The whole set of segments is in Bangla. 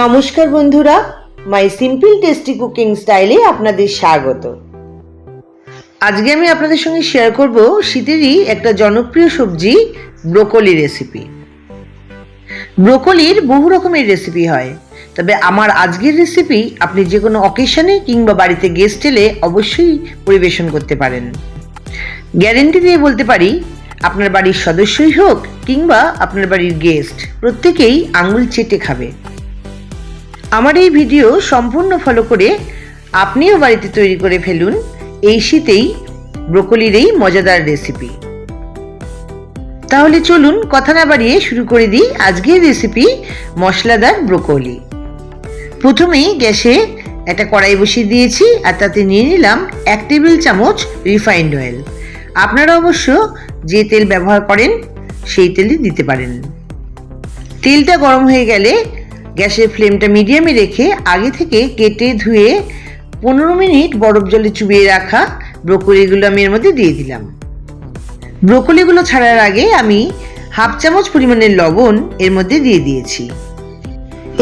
নমস্কার বন্ধুরা, মাই সিম্পল টেস্টি কুকিং স্টাইলে আপনাদের স্বাগত। আজকে আমি আপনাদের সঙ্গে শেয়ার করব শীতেরই একটা জনপ্রিয় সবজি, ব্রোকলি রেসিপি ব্রোকলির বহু রকমের রেসিপি হয়, তবে আমার আজকের রেসিপি আপনি যে কোনো অকেশনে কিংবা বাড়িতে গেস্ট এলে অবশ্যই পরিবেশন করতে পারেন। গ্যারেন্টি দিয়ে বলতে পারি, আপনার বাড়ির সদস্যই হোক কিংবা আপনার বাড়ির গেস্ট প্রত্যেকেই আঙুল চেটে খাবে। আমার এই ভিডিও সম্পূর্ণ ফলো করে আপনিও বাড়িতে তৈরি করে ফেলুন এই শীতেই, ব্রোকলির এই মজাদার রেসিপি তাহলে চলুন কথা না বাড়িয়ে শুরু করে দিই আজকের রেসিপি মশলাদার ব্রোকলি। প্রথমেই গ্যাসে একটা কড়াই বসিয়ে দিয়েছি আর তাতে নিয়ে নিলাম এক টেবিল চামচ রিফাইন্ড অয়েল আপনারা অবশ্য যে তেল ব্যবহার করেন, সেই তেলই দিতে পারেন। তেলটা গরম হয়ে গেলে গ্যাসের ফ্লেমটা মিডিয়ামে রেখে আগে থেকে কেটে ধুয়ে পনেরো মিনিট বরফ জলে চুবিয়ে রাখা ব্রোকলিগুলো আমি এর মধ্যে দিয়ে দিলাম। ব্রোকলিগুলো ছাড়ার আগে আমি হাফ চামচ পরিমাণের লবণ এর মধ্যে দিয়ে দিয়েছি।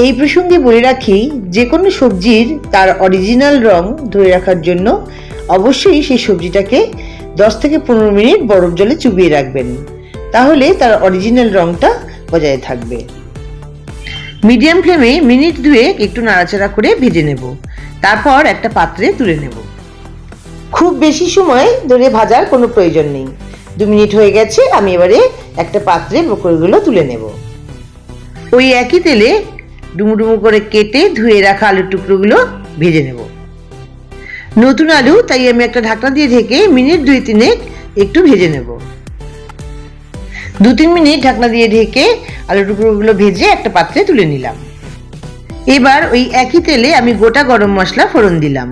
এই প্রসঙ্গে বলে রাখি, যে কোনো সবজির তার অরিজিনাল রং ধরে রাখার জন্য অবশ্যই সেই সবজিটাকে দশ থেকে পনেরো মিনিট বরফ জলে চুবিয়ে রাখবেন। তাহলে তার অরিজিনাল রংটা বজায় থাকবে। মিডিয়াম ফ্লেমে মিনিট দুয়েক একটু নাড়াচাড়া করে ভেজে নেব। তারপর একটা পাত্রে তুলে নেব। খুব বেশি সময় ধরে ভাজার কোনো প্রয়োজন নেই। দু মিনিট হয়ে গেছে, আমি এবারে একটা পাত্রে ব্রোকলিগুলো তুলে নেব। ওই একই তেলে ডুমু ডুমু করে কেটে ধুয়ে রাখা আলুর টুকরোগুলো ভেজে নেব। নতুন আলু, তাই আমি একটা ঢাকনা দিয়ে ঢেকে মিনিট দুই তিনেক একটু ভেজে নেব। দু তিন মিনিট ঢাকনা দিয়ে ঢেকে আলু টুকরোগুলো ভেজে একটা পাত্রে তুলে নিলাম। এবার ওই একই তেলে আমি গোটা গরম মশলা ফোড়ন দিলাম।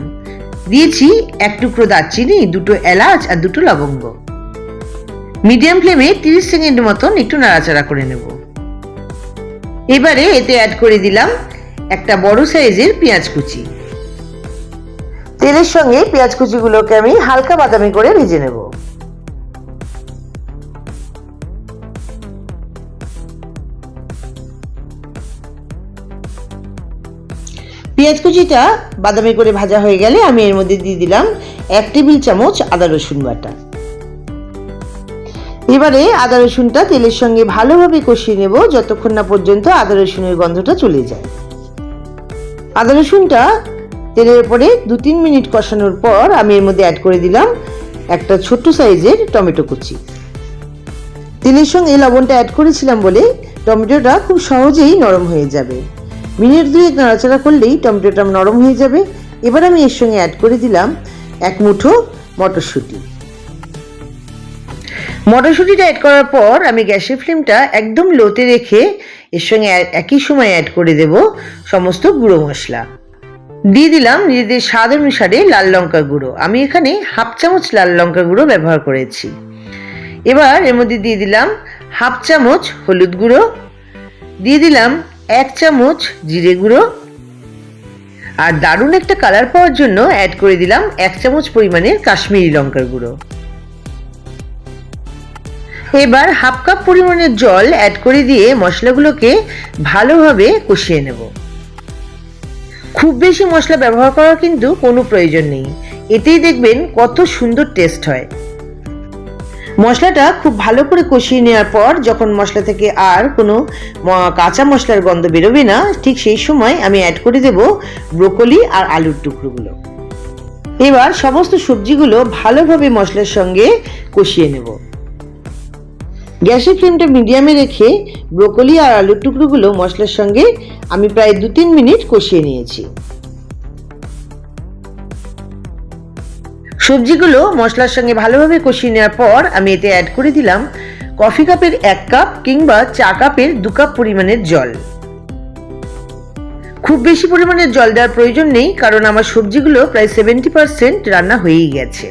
দিয়েছি এক টুকরো দারচিনি, দুটো এলাচ আর দুটো লবঙ্গ। মিডিয়াম ফ্লেমে তিরিশ সেকেন্ড মতন একটু নাড়াচাড়া করে নেব। এবারে এতে অ্যাড করে দিলাম একটা বড় সাইজের পেঁয়াজ কুচি। তেলের সঙ্গে পেঁয়াজ কুচিগুলোকে আমি হালকা বাদামি করে ভেজে নেব। পেঁয়াজ কুচিটা বাদামি করে ভাজা হয়ে গেলে আমি এর মধ্যে দিয়ে দিলাম এক টেবিল চামচ আদা রসুন বাটা। এবারে আদা রসুনটা তেলের সঙ্গে ভালোভাবে কষিয়ে নেব যতক্ষণ না পর্যন্ত আদা রসুনের গন্ধটা চলে যায়। আদা রসুনটা তেলের উপরে দু তিন মিনিট কষানোর পর আমি এর মধ্যে অ্যাড করে দিলাম একটা ছোট্ট সাইজের টমেটো কুচি। তেলের সঙ্গে লবণটা অ্যাড করেছিলাম বলে টমেটোটা খুব সহজেই নরম হয়ে যাবে। মিনিট দুয়েক নাড়াচাড়া করলেই টমেটোটা নরম হয়ে যাবে। এবার আমি এর সঙ্গে অ্যাড করে দিলাম এক মুঠো মটরশুঁটি। মটরশুঁটিটা অ্যাড করার পর আমি গ্যাসের ফ্লেমটা একদম লোতে রেখে এর সঙ্গে একই সময় অ্যাড করে দেব সমস্ত গুঁড়ো মশলা। দিয়ে দিলাম নিজেদের স্বাদ অনুসারে লাল লঙ্কা গুঁড়ো। আমি এখানে হাফ চামচ লাল লঙ্কা গুঁড়ো ব্যবহার করেছি। এবার এর মধ্যে দিয়ে দিলাম হাফ চামচ হলুদ গুঁড়ো। দিয়ে দিলাম এক চামচ জিরে গুঁড়ো। আর দারুণ একটা কালার পাওয়ার জন্য অ্যাড করে দিলাম এক চামচ পরিমাণের কাশ্মীরি লঙ্কার গুঁড়ো। এবার হাফ কাপ পরিমাণের জল অ্যাড করে দিয়ে মশলাগুলোকে ভালোভাবে কষিয়ে নেব। খুব বেশি মশলা ব্যবহার করার কিন্তু কোনো প্রয়োজন নেই। এতেই দেখবেন কত সুন্দর টেস্ট হয়। মশলাটা খুব ভালো করে কষিয়ে নেওয়ার পর যখন মশলা থেকে আর কোনো কাঁচা মশলার গন্ধ বেরোবে না, ঠিক সেই সময় আমি অ্যাড করে দেব ব্রোকলি আর আলুর টুকরোগুলো। এবার সমস্ত সবজিগুলো ভালোভাবে মশলার সঙ্গে কষিয়ে নেব। গ্যাসের ফ্লেমটা মিডিয়ামে রেখে ব্রোকলি আর আলুর টুকরোগুলো মশলার সঙ্গে আমি প্রায় দু তিন মিনিট কষিয়ে নিয়েছি। সবজিগুলো মশলার সঙ্গে ভালোভাবে কষিয়ে নেওয়ার পর আমি এতে অ্যাড করে দিলাম কফি কাপের এক কাপ কিংবা চা কাপের দু কাপ পরিমাণের জল। খুব বেশি পরিমাণে জল দেওয়ার প্রয়োজন নেই কারণ আমার সবজিগুলো প্রায় সেভেন্টি পারসেন্ট রান্না হয়েই গেছে।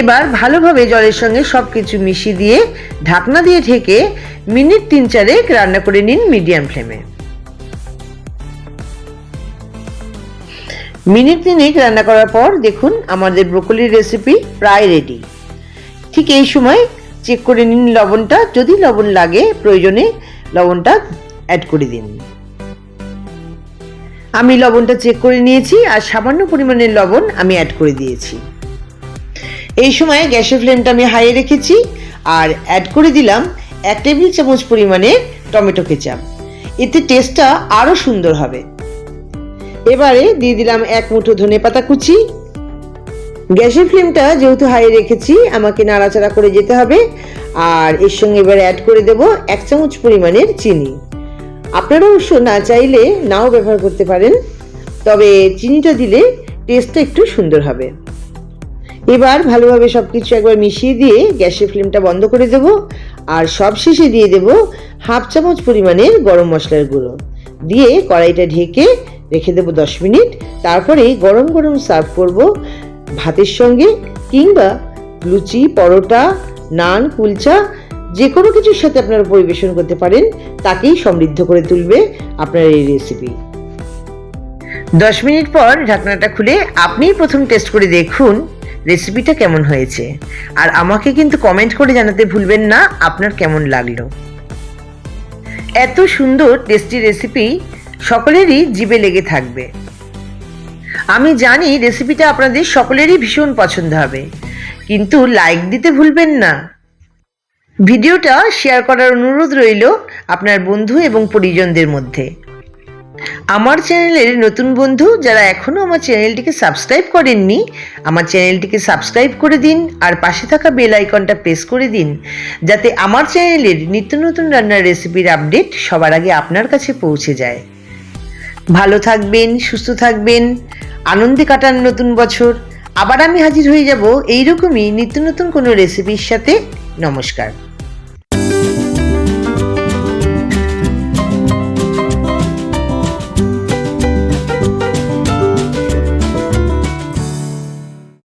এবার ভালোভাবে জলের সঙ্গে সব কিছু মিশিয়ে দিয়ে ঢাকনা দিয়ে ঢেকে মিনিট তিন চারেক রান্না করে নিন মিডিয়াম ফ্লেমে মিনিট তিনেক রান্না করার পর দেখুন আমাদের ব্রোকলির রেসিপি প্রায় রেডি। ঠিক এই সময় চেক করে নিন লবণটা, যদি লবণ লাগে প্রয়োজনে লবণটা অ্যাড করে দিন। আমি লবণটা চেক করে নিয়েছি আর সামান্য পরিমাণের লবণ আমি অ্যাড করে দিয়েছি। এই সময় গ্যাসের ফ্লেমটা আমি হাইয়ে রেখেছি আর অ্যাড করে দিলাম এক টেবিল চামচ পরিমাণের টমেটো কেচাপ। এতে টেস্টটা আরও সুন্দর হবে। এবারে দিয়ে দিলাম এক মুঠো ধনে পাতা কুচি। গ্যাসের ফ্লেমটা যেহেতু হাই রেখেছি, আমাকে নাড়াচাড়া করে যেতে হবে। আর এর সঙ্গে এবার অ্যাড করে দেব এক চামচ পরিমাণের চিনি। আপনারা অবশ্য না চাইলে নাও ব্যবহার করতে পারেন, তবে চিনিটা দিলে টেস্টটা একটু সুন্দর হবে। এবার ভালোভাবে সব কিছু একবার মিশিয়ে দিয়ে গ্যাসের ফ্লেমটা বন্ধ করে দেব। আর সব শেষে দিয়ে দেব হাফ চামচ পরিমাণের গরম মশলার গুঁড়ো। দিয়ে কড়াইটা ঢেকে রেখে দেবো দশ মিনিট। তারপরে গরম গরম সার্ভ করব ভাতের সঙ্গে কিংবা লুচি, পরোটা, নান, কুলচা যে কোনো কিছুর সাথে আপনারা পরিবেশন করতে পারেন, তাকেই সমৃদ্ধ করে তুলবে আপনার এই রেসিপি দশ মিনিট পর ঢাকনাটা খুলে আপনিই প্রথম টেস্ট করে দেখুন রেসিপিটা কেমন হয়েছে। আর আমাকে কিন্তু কমেন্ট করে জানাতে ভুলবেন না, আপনার কেমন লাগল। এত সুন্দর টেস্টি রেসিপি সকলেরই জিভে লেগে থাকবে। আমি জানি রেসিপিটা আপনাদের সকলেরই ভীষণ পছন্দ হবে, কিন্তু লাইক দিতে ভুলবেন না। ভিডিওটা শেয়ার করার অনুরোধ রইল আপনার বন্ধু এবং পরিজনদের মধ্যে। আমার চ্যানেলের নতুন বন্ধু যারা এখনও আমার চ্যানেলটিকে সাবস্ক্রাইব করেননি, আমার চ্যানেলটিকে সাবস্ক্রাইব করে দিন আর পাশে থাকা বেল আইকনটা প্রেস করে দিন, যাতে আমার চ্যানেলের নিত্য নতুন রান্নার রেসিপির আপডেট সবার আগে আপনার কাছে পৌঁছে যায়। ভালো থাকবেন, সুস্থ থাকবেন, আনন্দে কাটান নতুন বছর। আবার আমি হাজির হয়ে যাব এইরকমই নিত্য নতুন কোনো রেসিপির সাথে। নমস্কার।